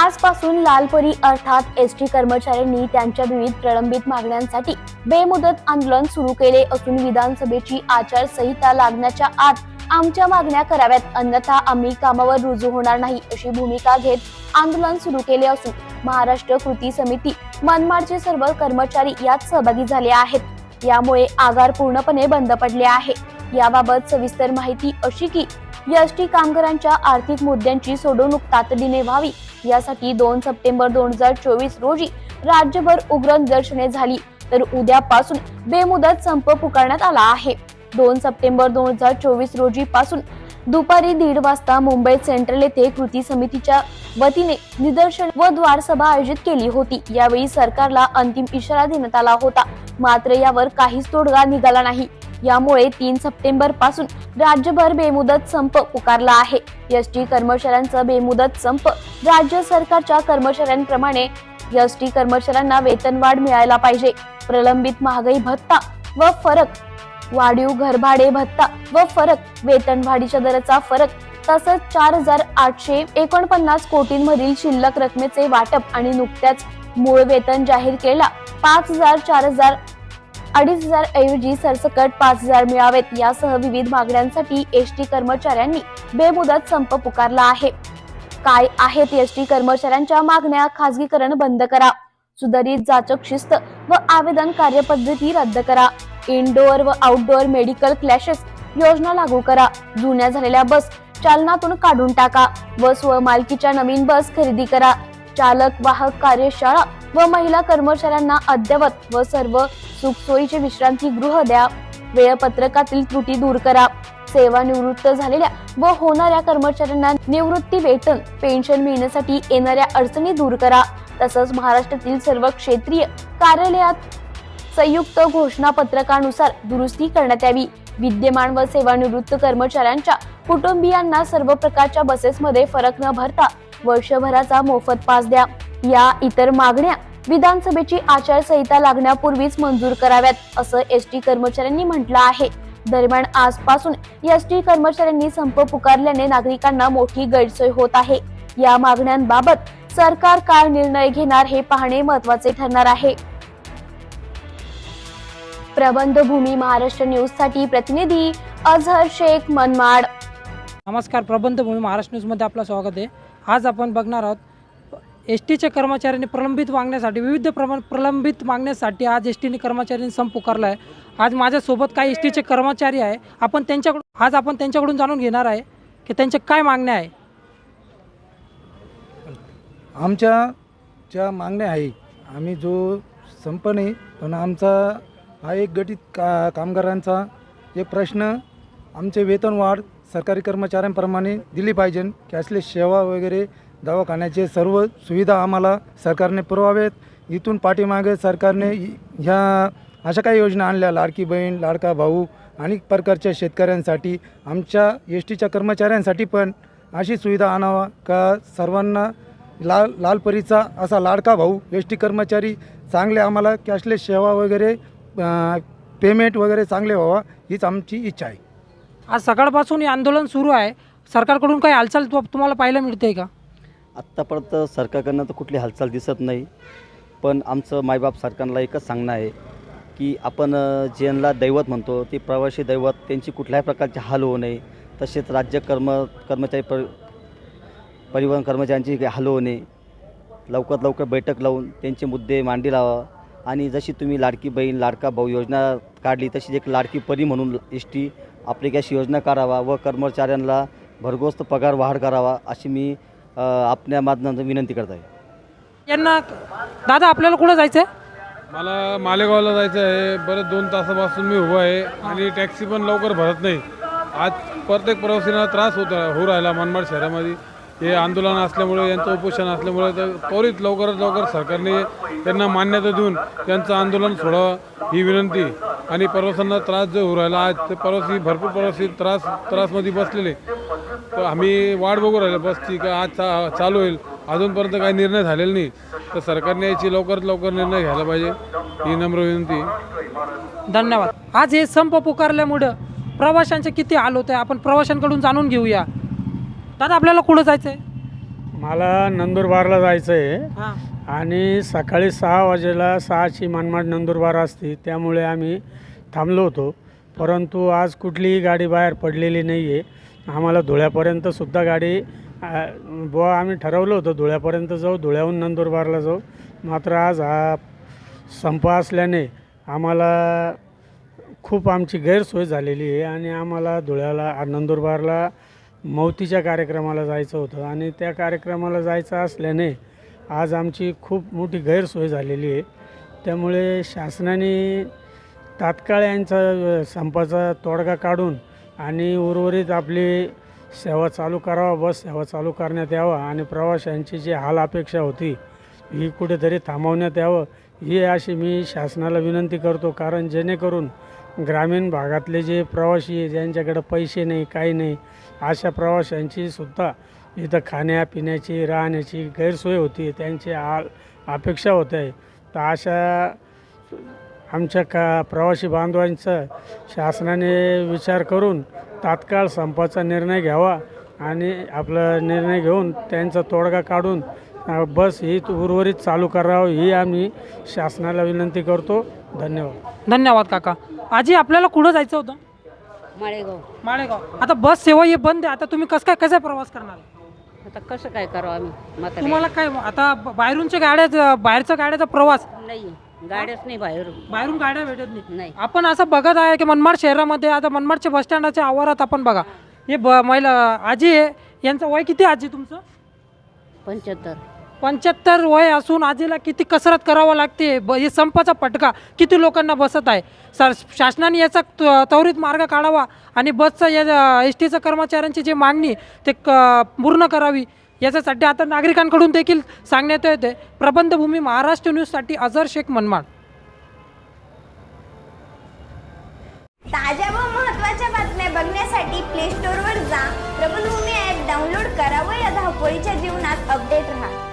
आजपासून लालपरी अर्थात S T कर्मचाऱ्यांनी त्यांच्या विविध प्रलंबित मागण्यांसाठी बेमुदत आंदोलन सुरू केले असून विधानसभेची आचारसंहिता लागण्याच्या आत आमच्या मागण्या कराव्यात अन्यथा आम्ही कामावर रुजू होणार नाही अशी भूमिका घेत आंदोलन सुरू केले असून महाराष्ट्र कृती समिती मनमाडचे सर्व कर्मचारी यात सहभागी झाले आहेत. यामुळे आगार पूर्णपणे बंद पडले आहे. याबाबत सविस्तर माहिती अशी की एस टी कामगारांच्या आर्थिक मुद्द्यांची सोडवणूक तातडीने व्हावी. यासाठी दोन सप्टेंबर दोन हजार चोवीस रोजी राज्यभर उग्र निदर्शने झाली. तर उद्यापासून बेमुदत संप पुकारण्यात आला आहे. दोन सप्टेंबर दोन हजार चोवीस रोजी पासून दुपारी दीड वाजता मुंबई सेंट्रल येथे कृती समितीच्या वतीने निदर्शन व द्वारसभा आयोजित केली होती. यावेळी सरकारला अंतिम इशारा देण्यात आला होता. मात्र यावर काहीच तोडगा निघाला नाही. यामुळे तीन सप्टेंबरपासून राज्यभर बेमुदत संप पुकारला आहे. एस टी कर्मचाऱ्यांचा बेमुदत संप राज्य सरकारच्या कर्मचाऱ्यांप्रमाणे एस टी कर्मचाऱ्यांना वेतनवाढ मिळायला पाहिजे. प्रलंबित महागाई भत्ता व फरक वाढीव घरभाडे भत्ता व फरक वेतनवाढीच्या दराचा फरक तसंच चार हजार आठशे एकोणपन्नास कोटींमधील शिल्लक रकमेचे वाटप आणि नुकत्याच मूळ वेतन जाहीर केला. पाच हजार चार हजार अडीच हजार ऐवजी सरसकट पाच हजार मिळावेत. यासह विविध मागण्यांसाठी एस टी कर्मचाऱ्यांनी बेमुदत संप पुकारला आहे. काय आहेत एस टी कर्मचाऱ्यांच्या मागण्या? खासगीकरण बंद करा. सुधारित जाचक शिस्त व आवेदन कार्यपद्धती रद्द करा. इनडोअर व आउटडोअर मेडिकल क्लॅशेस योजना लागू करा. जुन्या झालेल्या बस चालनातून काढून टाका. व स्वमालकीच्या नवीन बस खरेदी करा. चालक वाहक कार्यशाळा व महिला कर्मचाऱ्यांना अद्ययावत व सर्व सुखसोयीचे विश्रांती गृह द्या. वेळपत्रकातील त्रुटी दूर करा. सेवानिवृत्त झालेल्या व होणाऱ्या कर्मचाऱ्यांना निवृत्ती वेतन पेन्शन मिळण्यासाठी येणाऱ्या अडचणी दूर करा. तसंच महाराष्ट्रातील सर्व क्षेत्रीय कार्यालयात संयुक्त घोषणापत्रकानुसार दुरुस्ती करण्यात यावी. विद्यमान व सेवानिवृत्त कर्मचाऱ्यांच्या कुटुंबियांना सर्व प्रकारच्या बसेसमध्ये फरक न भरता वर्षभराचा मोफत पास द्या. या इतर मागण्या विधानसभेची आचारसंहिता लागण्यापूर्वीच मंजूर कराव्यात असं एस टी कर्मचाऱ्यांनी म्हटलं आहे. दरम्यान आजपासून एस टी कर्मचाऱ्यांनी संप पुकारल्याने नागरिकांना मोठी गैरसोय होत आहे. या मागण्यांबाबत सरकार काय निर्णय घेणार हे पाहणे महत्त्वाचे ठरणार आहे. प्रबंधभूमी महाराष्ट्र न्यूजसाठी प्रतिनिधी अझहर शेख मनमाड. नमस्कार प्रबंधभूमी महाराष्ट्र न्यूजमध्ये आपलं स्वागत आहे. आज आपण बघणार आहोत एस टीच्या कर्मचाऱ्यांनी प्रलंबित मागण्यासाठी विविध प्रमाण प्रलंबित मागण्यासाठी आज एस टीने कर्मचाऱ्यांनी संप पुकारला आहे आज माझ्यासोबत काही एस टीचे कर्मचारी आहे. आपण त्यांच्याकडून आज आपण त्यांच्याकडून जाणून घेणार आहे की त्यांच्या काय मागण्या आहे. आमच्या ज्या मागण्या आहे आम्ही जो संप नाही पण आमचा हा एक गटित का कामगारांचा एक प्रश्न आमचे वेतनवाढ सरकारी कर्मचाऱ्यांप्रमाणे दिली पाहिजे. कॅशलेस सेवा वगैरे दवाखान्याचे सर्व सुविधा आम्हाला सरकारने पुरवावेत. इथून पाठीमागे सरकारने ह्या अशा काही योजना आणल्या लाडकी बहीण लाडका भाऊ अनेक प्रकारच्या शेतकऱ्यांसाठी आमच्या एस टीच्या कर्मचाऱ्यांसाठी पण अशी सुविधा आणावा का सर्वांना लाल लालपरीचा असा लाडका भाऊ एस टी कर्मचारी चांगले आम्हाला कॅशलेस सेवा वगैरे पेमेंट वगैरे चांगले व्हावा हीच आमची इच्छा आहे. आज सकाळपासून हे आंदोलन सुरू आहे. सरकारकडून काही हालचाल तुम्हाला पाहायला मिळते का? आत्तापर्यंत सरकारकडनं तर कुठली हालचाल दिसत नाही. पण आमचं मायबाप सरकारला एकच सांगणं आहे की आपण अ, ज्यांना दैवत म्हणतो ते प्रवासी दैवत त्यांची कुठल्याही प्रकारचे हाल होऊ नये. तसेच राज्य कर्म कर्मचारी पर परिवहन कर्मचाऱ्यांची काही हाल होऊ नये. लवकरात लवकर बैठक लावून त्यांचे मुद्दे मांडी लावा. आणि जशी तुम्ही लाडकी बहीण लाडका भाऊ योजना काढली तशीच एक लाडकी परी म्हणून एस टी आपली योजना काढावा व कर्मचाऱ्यांना भरघोस पगार वाढ करावा अशी मी आपल्या माध्यमातून विनंती करत आहे यांना दादा आपल्याला कुठं जायचं आहे मला मालेगावला जायचं आहे. बरं दोन तासापासून मी उभा आहे आणि टॅक्सी पण लवकर भरत नाही. आज प्रत्येक प्रवासींना त्रास होत होऊ राहिला मनमाड शहरामध्ये. हे आंदोलन असल्यामुळे यांचं उपोषण असल्यामुळे तर त्वरित लवकरात लवकर सरकारने त्यांना मान्यता देऊन त्यांचं आंदोलन सोडावं ही विनंती. आणि प्रवाशांना त्रास जो होऊ राहिला आज ते प्रवासी भरपूर प्रवासी त्रास त्रासमध्ये बसलेले. तर आम्ही वाट बघू राहिलो बसची का आज चा चालू होईल. अजूनपर्यंत काही निर्णय झालेला नाही. तर सरकारने याची लवकरात लवकर निर्णय घ्यायला पाहिजे. ही नम्र विनंती. धन्यवाद. आज हे संप पुकारल्यामुळं प्रवाशांचे किती हाल होत आहे आपण प्रवाशांकडून जाणून घेऊया. दादा आपल्याला कुठं जायचं आहे मला नंदुरबारला जायचं आहे हां. आणि सकाळी सहा वाजेला सहाची मनमाड नंदुरबार असते त्यामुळे आम्ही थांबलो होतो. परंतु आज कुठलीही गाडी बाहेर पडलेली नाही आहे आम्हाला धुळ्यापर्यंतसुद्धा गाडी बुवा आम्ही ठरवलं होतं धुळ्यापर्यंत जाऊ धुळ्याहून नंदुरबारला जाऊ. मात्र आज हा संप असल्याने आम्हाला खूप आमची गैरसोय झालेली आहे आणि आम्हाला धुळ्याला नंदुरबारला मौतीच्या कार्यक्रमाला जायचं होतं. आणि त्या कार्यक्रमाला जायचं असल्याने आज आमची खूप मोठी गैरसोय झालेली आहे. त्यामुळे शासनाने तात्काळ यांचा संपाचा तोडगा काढून आणि उर्वरित आपली सेवा चालू करावा बस सेवा चालू करण्यात यावा आणि प्रवाशांची जी हाल अपेक्षा होती ही कुठेतरी थांबवण्यात यावं ही अशी मी शासनाला विनंती करतो. कारण जेणेकरून ग्रामीण भागातले जे प्रवासी आहे ज्यांच्याकडे पैसे नाही काही नाही अशा प्रवाशांची सुद्धा इथं खाण्यापिण्याची राहण्याची गैरसोय होती त्यांची आ अपेक्षा होत आहे. तर अशा आमच्या का प्रवासी बांधवांचा शासनाने विचार करून तात्काळ संपाचा निर्णय घ्यावा आणि आपला निर्णय घेऊन त्यांचा तोडगा काढून बस ही उर्वरित चालू करावं ही आम्ही शासनाला विनंती करतो. धन्यवाद. धन्यवाद काका. आजी आपल्याला कुठं जायचं होतं? माळेगाव. माळेगाव. आता बस सेवा हे बंद आहे. आता तुम्ही कसं काय कसा प्रवास करणार? आता कसं काय करावं आम्ही? म्हातारे. तुम्हाला काय आता ब- बाहेरूनच्या गाड्या बाहेरच्या गाड्याचा प्रवास? नाही गाड्याच नाही बाहेर बाहेरून गाड्या भेटत नाही. नाही. आपण असं बघत आहे की मनमाड शहरामध्ये आता मनमाडच्या बस स्टँडाच्या आवारात आपण बघा. हे ब महिला आजी आहे. यांचं वय किती आहे आजी तुमचं? पंच्याहत्तर. पंच्याहत्तर वय असून आजीला किती कसरत करावं लागते ब हे संपाचा फटका किती लोकांना बसत आहे. सर शासनाने याचा त- त्वरित मार्ग काढावा आणि बसचा या एस टीचं कर्मचाऱ्यांची जी मागणी ते क पूर्ण करावी. याच्यासाठी आता नागरिकांकडून देखील सांगण्यात येते. प्रबंधभूमी महाराष्ट्र न्यूजसाठी अझर शेख मनमाड. ताज्या व महत्त्वाच्या बातम्या बघण्यासाठी प्ले स्टोअरवर जा. प्रबंधभूमी ॲप डाउनलोड करा व या धावपळीच्या जीवनात अपडेट राहा.